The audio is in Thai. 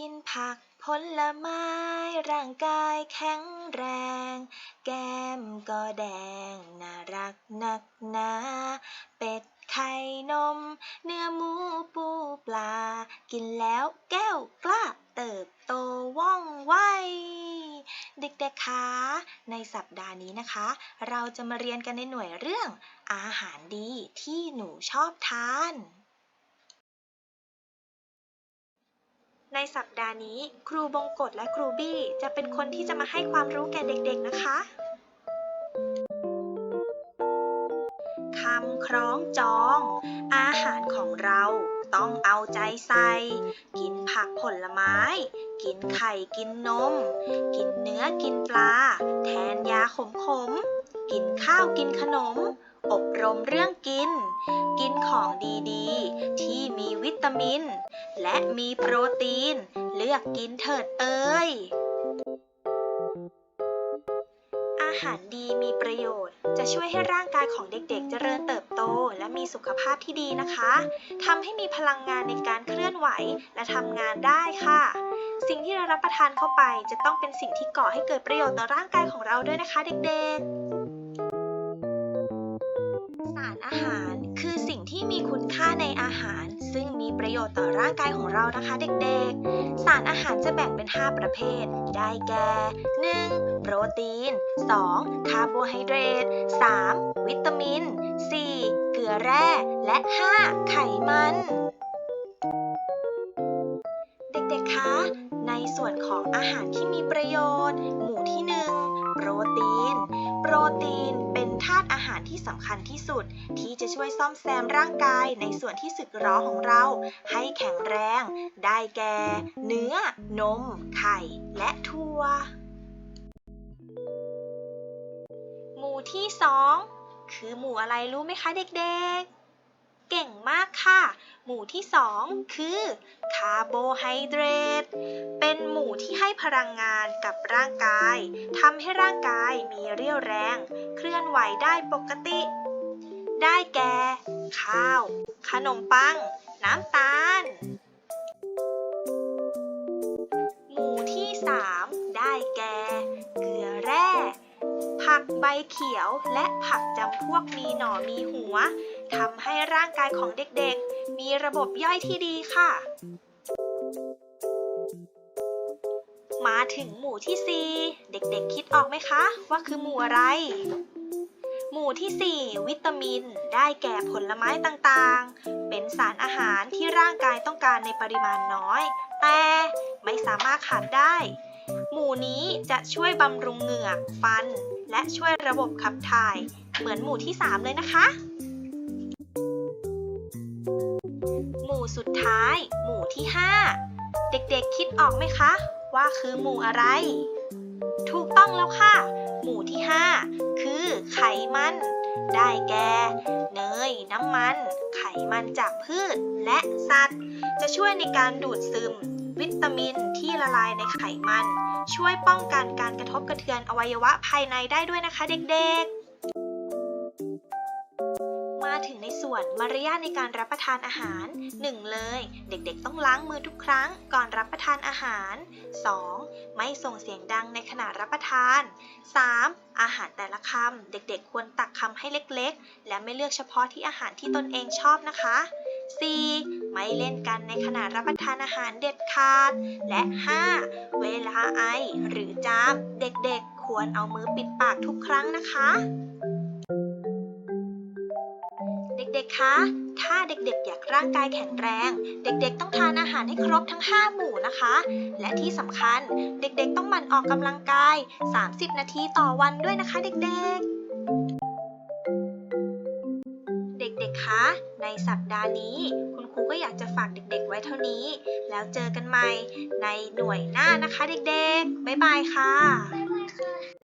กินผักผลไม้ ร่างกายแข็งแรง แก้มก็แดง น่ารักนักหนา เป็ดไข่นม เนื้อหมูปูปลา กินแล้วแก้วกล้าเติบโตว่องไว เด็กๆคะในสัปดาห์นี้นะคะ เราจะมาเรียนกันในหน่วยเรื่อง อาหารดีที่หนูชอบทาน ในสัปดาห์นี้ ครูบงกฎและครูบี้จะเป็นคนที่จะมาให้ความรู้แก่เด็กๆนะคะคำคล้องจอง อาหารของเราต้องเอาใจใส่ กินผักผลไม้ กินไข่กินนม กินเนื้อกินปลา แทนยาขมขม กินข้าวกินขนม อบรมเรื่องกิน กินของดีๆ ที่มีวิตามิน และมีโปรตีน เลือกกินเถิดเอ้ย อาหารดีมีประโยชน์ จะช่วยให้ร่างกายของเด็กๆ เจริญเติบโต และมีสุขภาพที่ดีนะคะ ทำให้มีพลังงานในการเคลื่อนไหวและทำงานได้ค่ะ สิ่งที่เรารับประทานเข้าไปจะต้องเป็นสิ่งที่ก่อให้เกิดประโยชน์ต่อร่างกายของเราด้วยนะคะเด็กๆารอาหาร คือสิ่งที่มีคุณค่าในอาหาร ซึ่งมีประโยชน์ต่อร่างกายของเรานะคะเด็กๆ สารอาหารจะแบ่งเป็น 5 ประเภท ได้แก่ 1. โปรตีน 2. คาร์โบไฮเดรต 3. วิตามิน 4. เกลือแร่ และ 5. ไขมัน เด็กๆ คะ ในส่วนของอาหารที่มีประโยชน์ หมู่ที่ 1 โปรตีน ตีนเป็นธาตุอาหารที่สำคัญที่สุด ที่จะช่วยซ่อมแซมร่างกายในส่วนที่สึกหรอของเรา ให้แข็งแรง ได้แก่ เนื้อ นม ไข่ และถั่ว หมู่ที่ 2 คือหมู่อะไรรู้ไหมคะเด็กๆ เก่งมากค่ะ หมู่ที่ 2 คือคาร์โบไฮเดรต เป็นหมู่ที่ให้พลังงานกับร่างกาย ทำให้ร่างกายมีเรี่ยวแรง เคลื่อนไหวได้ปกติ ได้แก่ ข้าว ขนมปัง น้ำตาล หมู่ที่ 3 ได้แก่ เกลือแร่ ผักใบเขียวและผักจำพวกมีหน่อมีหัว ทำให้ร่างกายของเด็กๆ มีระบบย่อยที่ดีค่ะ มาถึงหมู่ที่ 4 เด็กๆ คิดออกไหมคะ ว่าคือหมู่อะไร หมู่ที่ 4 วิตามิน ได้แก่ผลไม้ต่างๆ เป็นสารอาหารที่ร่างกายต้องการในปริมาณน้อย แต่ไม่สามารถขาดได้ หมู่นี้จะช่วยบำรุงเหงือก ฟัน และช่วยระบบขับถ่าย เหมือนหมู่ที่ 3 เลยนะคะ มู่สุดท้าย หมู่ที่ 5 เด็กๆคิดออกไหมคะ ว่าคือหมู่อะไร ถูกต้องแล้วค่ะ หมู่ที่ 5 คือไขมัน ได้แก่เนย น้ำมัน ไขมันจากพืชและสัตว์ จะช่วยในการดูดซึม วิตามินที่ละลายในไขมัน ช่วยป้องกันการกระทบกระเทือนอวัยวะภายในได้ด้วยนะคะเด็กๆ มาถึงในส่วนมารยาทในการรับประทานอาหาร 1. เลย เด็กๆ ต้องล้างมือทุกครั้งก่อนรับประทานอาหาร 2. ไม่ส่งเสียงดังในขณะรับประทาน 3. อาหารแต่ละคำเด็กๆ ควรตักคำให้เล็กๆ และไม่เลือกเฉพาะที่อาหารที่ตนเองชอบนะคะ 4. ไม่เล่นกันในขณะรับประทานอาหารเด็ดขาด และ 5. เวลาไอหรือจาม เด็กๆ ควรเอามือปิดปากทุกครั้งนะคะ ด็กๆ คะ ถ้าเด็กๆ อยากร่างกายแข็งแรง เด็กๆ ต้องทานอาหารให้ครบทั้ง 5 หมู่นะคะ และที่สำคัญเด็กๆ ต้องหมั่นออกกำลังกาย 30 นาทีต่อวันด้วยนะคะเด็กๆ เด็กๆ คะ ในสัปดาห์นี้ คุณครูก็อยากจะฝากเด็กๆ ไว้เท่านี้ แล้วเจอกันใหม่ในหน่วยหน้านะคะเด็กๆ บ๊ายบายค่ะบ๊ายบายค่ะ